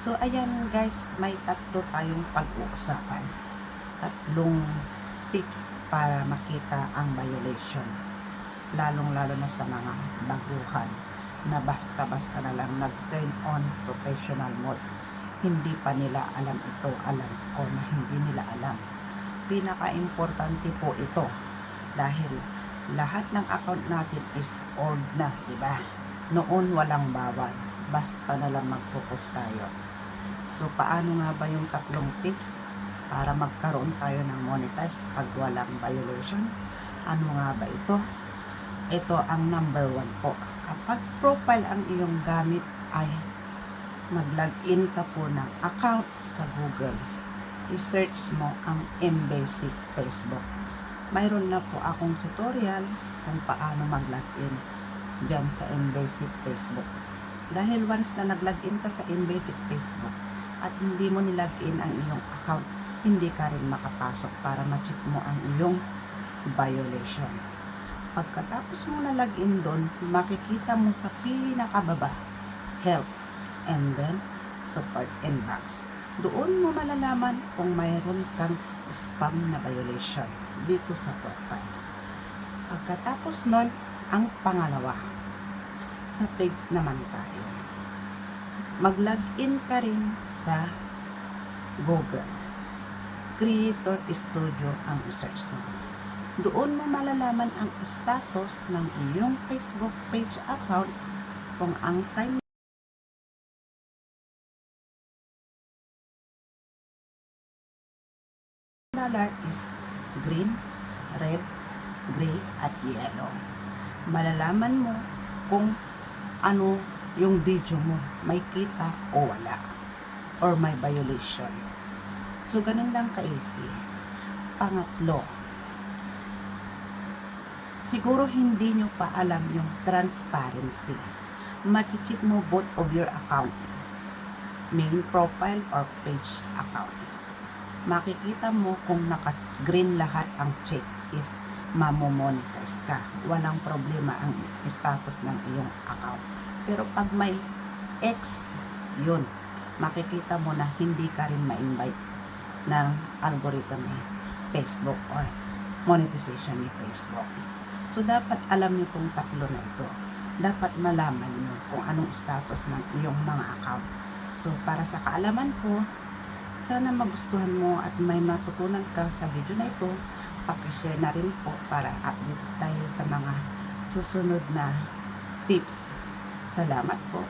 So, ayan guys, may tatlo tayong pag-uusapan. Tatlong tips para makita ang violation. Lalong-lalo na sa mga baguhan na basta-basta na lang nag-turn on professional mode. Hindi pa nila alam ito. Alam ko na hindi nila alam. Pinaka-importante po ito dahil lahat ng account natin is old na, di ba? Noon walang bawal. Basta na lang magpo-post tayo. So, paano nga ba yung tatlong tips para magkaroon tayo ng monetize pag walang violation? Ano nga ba ito? Ito ang number one po. Kapag profile ang iyong gamit ay mag-login ka po ng account sa Google. I-search mo ang Embasic Facebook. Mayroon na po akong tutorial kung paano mag-login dyan sa Embasic Facebook. Dahil once na nag-login ka sa Embasic Facebook at hindi mo nilagin ang iyong account, hindi ka rin makapasok para ma-check mo ang iyong violation. Pagkatapos mo na login doon, makikita mo sa pinakababa, help, and then support inbox. Doon mo malalaman kung mayroon kang spam na violation dito sa profile. Pagkatapos nun, ang pangalawa, sa page naman tayo. Mag-login ka rin sa Google. Creator Studio ang search mo. Doon mo malalaman ang status ng iyong Facebook page account kung ang sign color is green, red, gray, at yellow. Malalaman mo kung ano yung video mo, may kita o wala, or may violation. So, ganun lang ka-easy. Pangatlo, siguro hindi nyo pa alam yung transparency. Machichip mo both of your account, main profile or page account. Makikita mo kung naka-green lahat ang check is mamomonetize ka. Walang problema ang status ng iyong account. Pero pag may X, yun, makikita mo na hindi ka rin ma-invite ng algorithm ni Facebook or monetization ni Facebook. So, dapat alam niyo itong tatlo na ito. Dapat malaman niyo kung anong status ng iyong mga account. So, para sa kaalaman ko, sana magustuhan mo at may matutunan ka sa video na ito. Pakishare na rin po para update tayo sa mga susunod na tips. Salamat po.